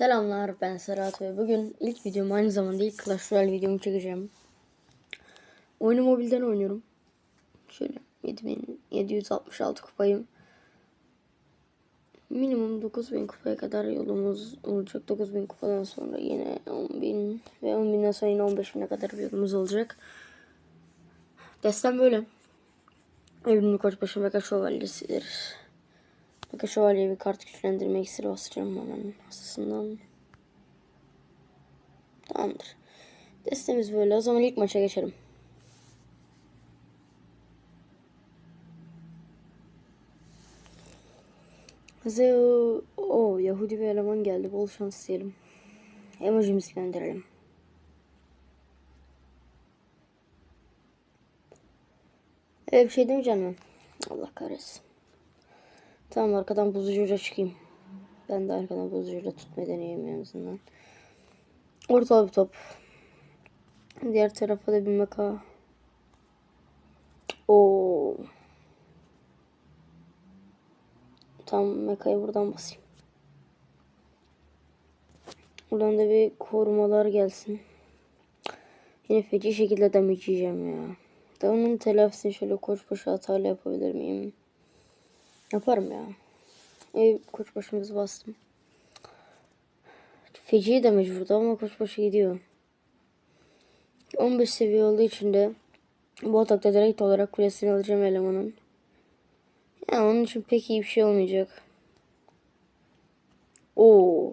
Selamlar ben Serhat ve bugün ilk videom aynı zamanda ilk Clash Royale videomu çekeceğim. Oyunu mobilden oynuyorum. Şöyle 7766 kupayım. Minimum 9000 kupaya kadar yolumuz olacak. 9000 kupadan sonra yine 10.000 ve 10.000'den sonra yine 15.000'e kadar yolumuz olacak. Destem böyle. Evrimli Koçbaşı Mega Şövalyesidir. Mega Şövalye bir kart güçlendirme iksiri basacağım hemen hastasından. Tamamdır. Destemiz böyle. O zaman ilk maça geçelim. Zeo, o Yahudi bir eleman geldi. Bol şans diyelim. Emojimizi gönderelim. Öyle bir şey demeyeceğim mi? Allah kahretsin. Tamam arkadan bozucuyla çıkayım. Ben de arkadan bozucuyla tutmayı deneyeyim en azından. Orta bir top. Diğer tarafa da bir meka. Oo. Tam mekayı buradan basayım. Buradan da bir korumalar gelsin. Yine feci şekilde damage yiyeceğim ya. Da onun telafisini şöyle koç başı hatayla yapabilir miyim? Yaparım ya. Ev koç bastım. Feci damage vurdu ama koç gidiyor. 15 seviye olduğu için de bu atakta direkt olarak kulesini alacağım elemanın. Yani onun için pek iyi bir şey olmayacak. Oo.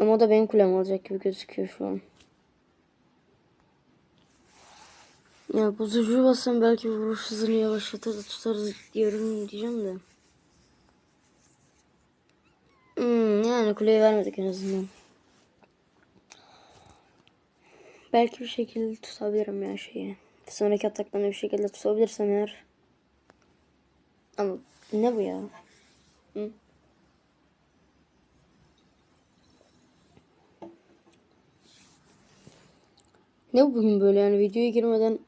Ama o da benim kulem alacak gibi gözüküyor şu an. Ya bozucu bassam belki vuruş hızını yavaşlatır da tutarız diyorum diyeceğim de. Hmm, yani kuleyi vermedik en azından. Belki bir şekilde tutabilirim ya şeyi. Sonraki ataktan bir şekilde tutabilirsem eğer. Ama ne bu ya? Hı? Ne bu bugün böyle yani videoya girmeden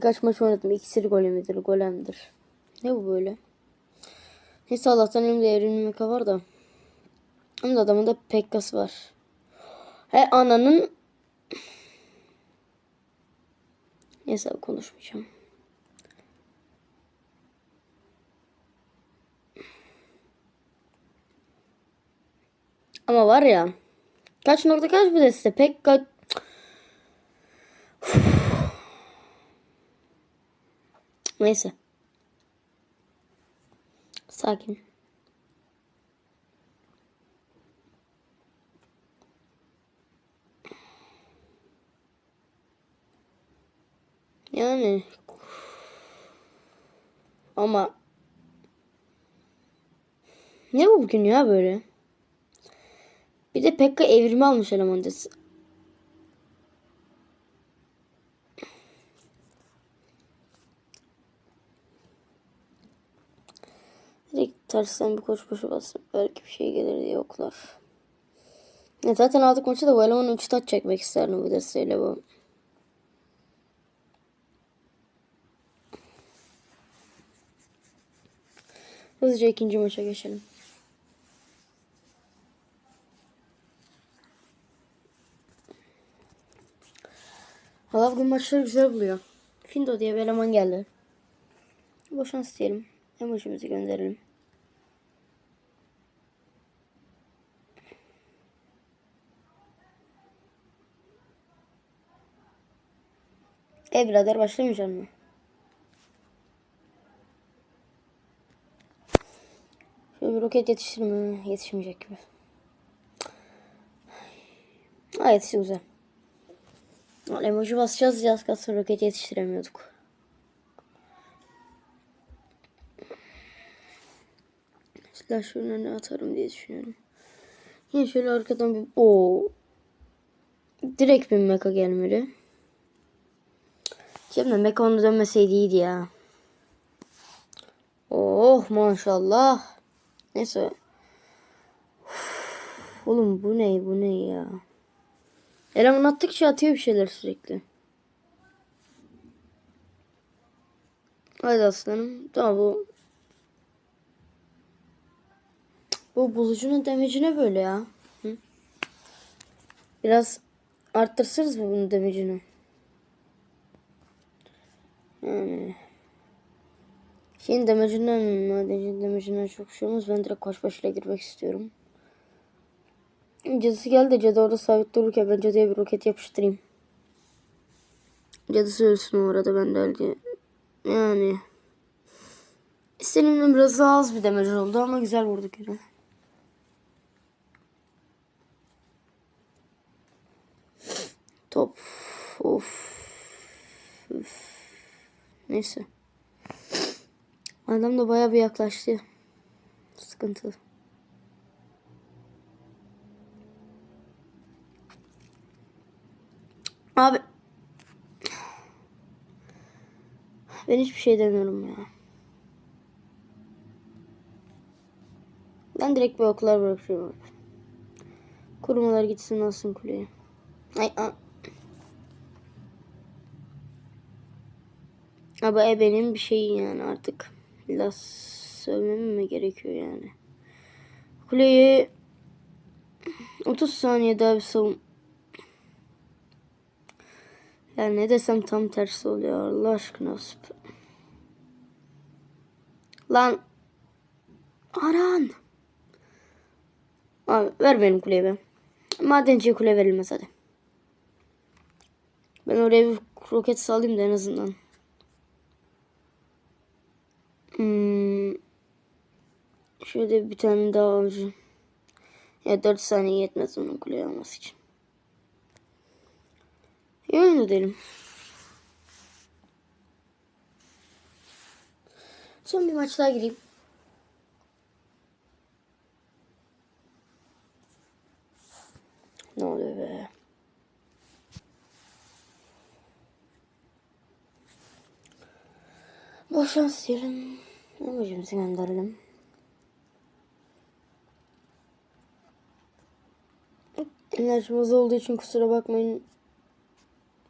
Kaç maç oynadım. İkisi golemidir, golemdir. Ne bu böyle? Neyse Allah'tan elimde evrimli meka var da. Hem de adamın da Pekkas var. He ananın... Neyse konuşmayacağım. Ama var ya. Kaç nokta kaç bu deste? Pek kaç... Neyse. Sakin. Yani ama ne bu bugün ya böyle? Bir de Pekka evrimi almış eleman Direkt tersten bir koş koşu basıp belki bir şey gelir diye oklar. Ya zaten aldık maçı da bu elemanın 3 taç çekmek isterdim bu desteğiyle bu. Hızlıca ikinci maça geçelim. Valla bugün maçları güzel buluyor. Findo diye bir eleman geldi. Boş şans diyelim. Emojimizi gönderelim. E birader başlamayacak mı? Şöyle bir roket yetişir mi? Yetişmeyecek gibi. Ha yetişti güzel. Emoji basacağız ya az kalsın roket yetiştiremiyorduk. Silahların önüne atarım diye düşünüyorum. Yine şöyle arkadan bir... o Direkt bir meka gelmeli. Şimdi meka onu dönmeseydi iyiydi ya. Oh maşallah. Neyse. Uf, oğlum bu ne bu ne ya. Eleman attıkça atıyor bir şeyler sürekli. Hadi aslanım. Tamam bu Bu bulucunun demeci ne böyle ya? Hı? Biraz arttırırsanız mı bunun demecini? Yani şeyin demecinden madencinin demecinden çok şey. Ben direkt koş başıyla girmek istiyorum. Cadısı geldi cadı orada sabit dururken ben cadıya bir roket yapıştırayım. Cadısı ölsün o arada ben de öyle. Yani seninle biraz daha az bir demeci oldu ama güzel vurduk yine. Top. Of. Üf. Neyse. Adam da bayağı bir yaklaştı. Sıkıntı. Abi. Ben hiçbir şey demiyorum ya. Ben direkt bir oklar bırakıyorum. Kurumalar gitsin alsın kuleye. Ay, a- Ama e benim bir şey yani artık. Biraz sövmem mi gerekiyor yani. Kuleyi 30 saniye daha bir savun. Yani ne desem tam tersi oluyor Allah aşkına. Lan. Aran. Abi ver benim kuleyi be. Madenciye kule verilmez hadi. Ben oraya bir roket salayım da en azından. Hmm. Şöyle bir tane daha avcı. Ya 4 saniye yetmez onun kuleye alması için. Yani derim. Son bir maç daha gireyim. Ne oluyor be? Boş şans diyelim. Emojimizi gönderelim. Enerjimiz olduğu için kusura bakmayın.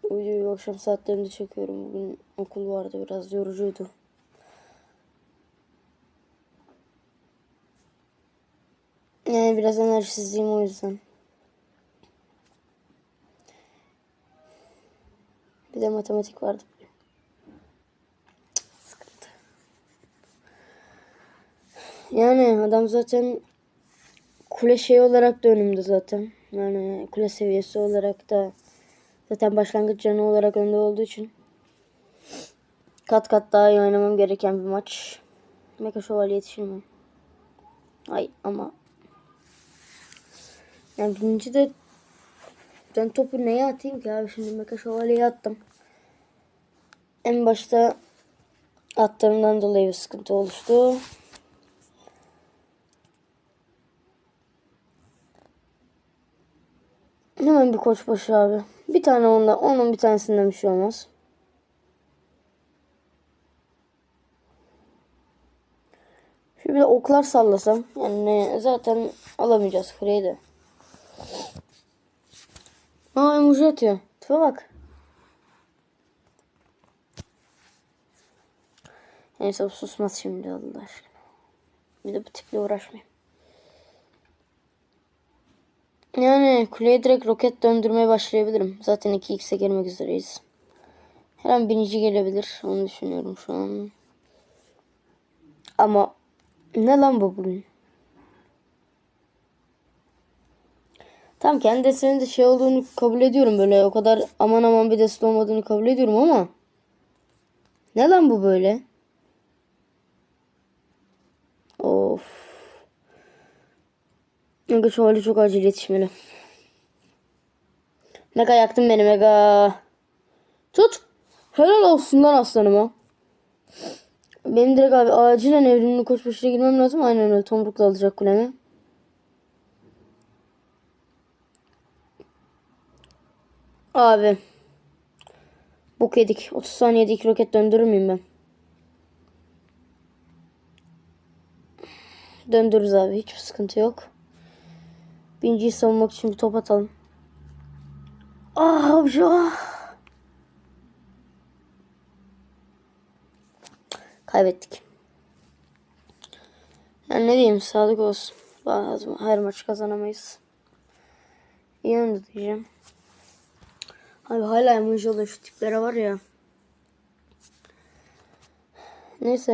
Videoyu akşam saatlerinde çekiyorum. Bugün okul vardı biraz yorucuydu. Yani biraz enerjisizliğim o yüzden. Bir de matematik vardı. Cık, Sıkıntı. Yani adam zaten kule şey olarak da önümde zaten. Yani kule seviyesi olarak da zaten başlangıç canı olarak önde olduğu için kat kat daha iyi oynamam gereken bir maç. Mega Şövalye yetişir mi? Ay ama yani birinci de ben topu neye atayım ki abi şimdi Mega Şövalye'ye attım. En başta attığımdan dolayı bir sıkıntı oluştu. Hemen bir koç başı abi. Bir tane onda, onun bir tanesinden bir şey olmaz. Şu bir de oklar sallasam. Yani zaten alamayacağız kuleyi de. Aa emoji atıyor. Tipe bak. Neyse susmaz şimdi Allah aşkına. Bir de bu tiple uğraşmayayım. Yani kuleye direkt roket döndürmeye başlayabilirim. Zaten 2x'e girmek üzereyiz. Her an binici gelebilir. Onu düşünüyorum şu an. Ama ne lan bu bugün? Tam kendi de şey olduğunu kabul ediyorum böyle. O kadar aman aman bir desin olmadığını kabul ediyorum ama. Ne lan bu böyle? Of. Mega şövalye çok acil yetişmeli. Mega yaktın beni Mega. Tut. Helal olsun lan aslanıma. Benim direkt abi acilen evrimli koç başına girmem lazım. Aynen öyle tomrukla alacak kulemi. Abi. Bok yedik. 30 saniyede iki roket döndürür müyüm ben? Döndürürüz abi. Hiçbir sıkıntı yok. Birinciyi savunmak için bir top atalım. Ah abici ah. Kaybettik. Yani ne diyeyim sağlık olsun. Bazı her maç kazanamayız. İyi oynadı diyeceğim. Abi hala emoji şu tiplere var ya. Neyse.